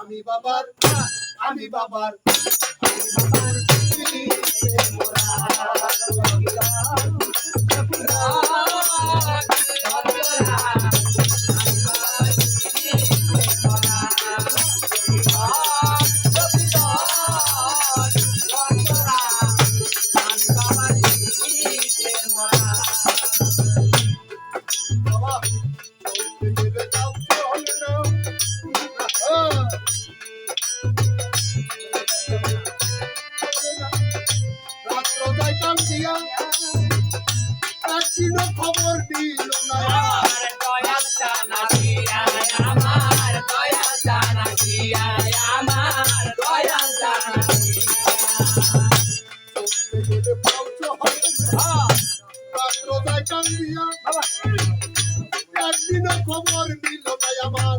আমি বাবার আমি বাবার আমি বাবার দিন খবর নিল না আমার